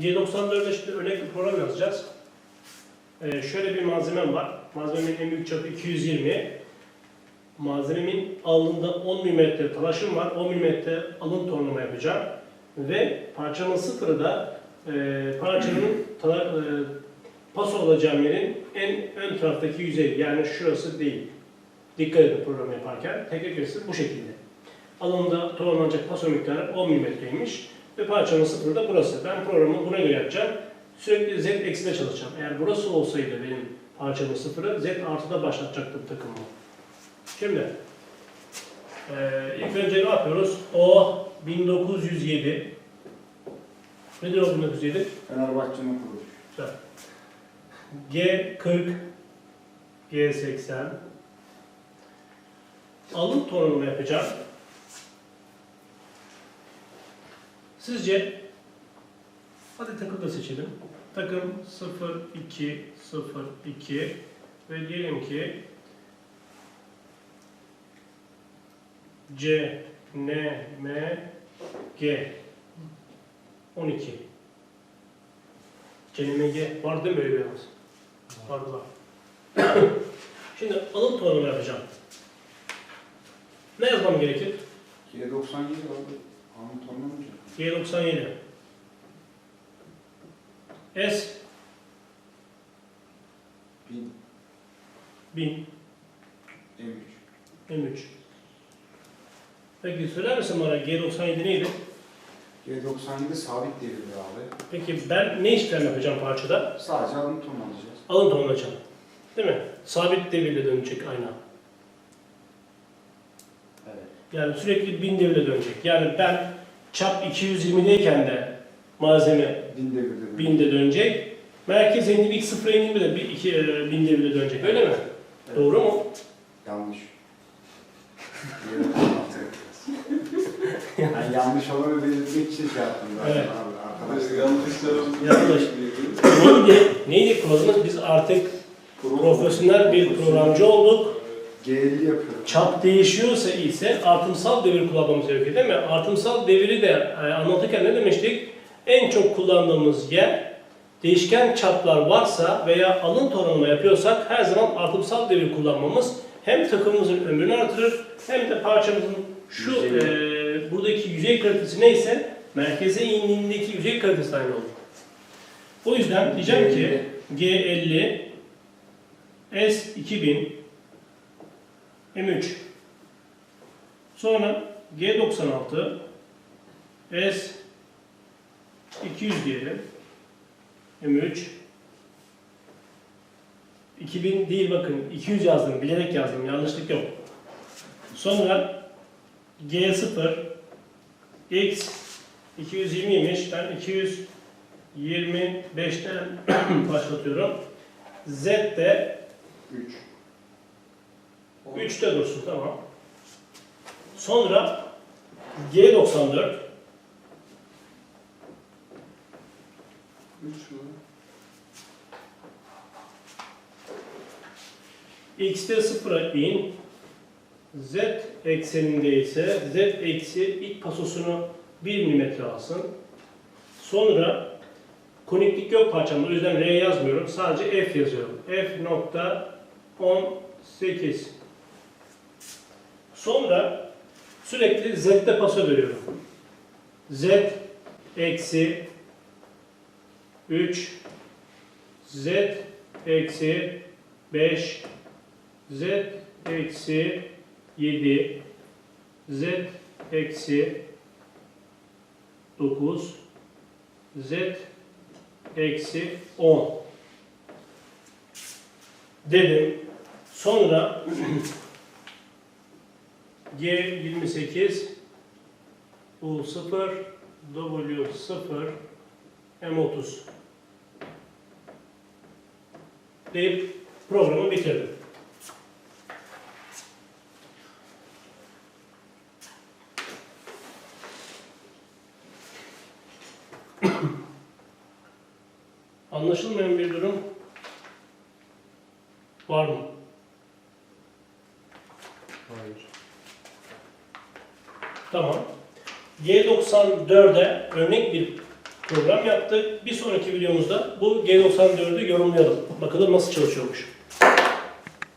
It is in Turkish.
G94'de şimdi örnek bir program yazacağız. Ee, şöyle bir malzemem var. Malzememin en büyük çapı 220. Malzememin alnında 10 mm talaşım var. 10 mm alın tornama yapacağım. Ve parçanın sıfırı da e, parçanın tala, e, pas olacağım yerin en ön taraftaki yüzey. Yani şurası değil. Dikkat edin program yaparken. Tekrar gösterisi bu şekilde. Alında tornalanacak paso miktarı 10 mm'ymiş. Ve parçanın sıfırı da burası. Ben programı buna göre yapacağım. Sürekli z ekside çalışacağım. Eğer burası olsaydı benim parçamın sıfırı z artıda başlatacaktım takımımı. Şimdi eee ilk önce ne yapıyoruz? O 1907 Nedir o 1907? Fenerbahçe'nin kuruluşu. Güzel. G40 G80 Alın tonlama yapacağım. Sizce hadi takım da seçelim. Takım 0 2 0 2 ve diyelim ki C N M G 12 CNMG var değil mi öyle bir yalnız? Vardı var. Şimdi alım tonlama yapacağım. Ne yazmam gerekir? G97 abi. Anı tanımayacak. G97 S 1000 1000 M3. M3 Peki söyler misin bana G97 neydi? G97 sabit devir abi. Peki ben ne işlem yapacağım parçada? Sadece alın ton alacağız. Alın tonlayacağım. Değil mi? Sabit devirle dönecek ayna. Yani sürekli bin devirle dönecek. Yani ben çap 220'deyken de malzeme 1000 devirde. 1000'de dönecek. Merkez endim ilk sıfıra indiğimde de bir, iki, e, 1000 devirle dönecek. Öyle mi? Evet. Doğru mu? Yanlış. yani yanlış olanı belirtmek için şey yaptım zaten Evet. abi arkadaşlar. Yanlışlarım. Yanlış. Neydi? Neydi kuralımız? Biz artık profesyonel bir programcı olduk. G50 yapıyorum. Çap değişiyorsa ise artımsal devir kullanmamız gerekiyor değil mi? Artımsal deviri de e, anlatırken ne demiştik? En çok kullandığımız yer değişken çaplar varsa veya alın toranlama yapıyorsak her zaman artımsal devir kullanmamız hem takımımızın ömrünü artırır hem de parçamızın şu e, buradaki yüzey kalitesi neyse merkeze indiğindeki yüzey kalitesi aynı olur. O yüzden diyeceğim ki G50 S2000 M3 sonra G96 S 200 diyelim M3 2000 değil bakın 200 yazdım bilerek yazdım yanlışlık yok. Sonra G0 X 220'ymiş ben 225'ten başlatıyorum. Z de 3. 3'te dursun tamam. Sonra G94 Üç mü? X'te 0'a in Z ekseninde ise Z eksi ilk pasosunu 1 mm alsın. Sonra koniklik yok parçamda o yüzden R yazmıyorum. Sadece F yazıyorum. F nokta 18 Sonra sürekli Z'de paso veriyorum. Z eksi 3 Z eksi 5 Z eksi 7 Z eksi 9 Z eksi 10 dedim. Sonra G28 U0 W0 M30 deyip programı bitirdim. Anlaşılmayan bir durum var mı? Hayır. Tamam. G94'e örnek bir program yaptık. Bir sonraki videomuzda bu G94'ü yorumlayalım. Bakalım nasıl çalışıyormuş.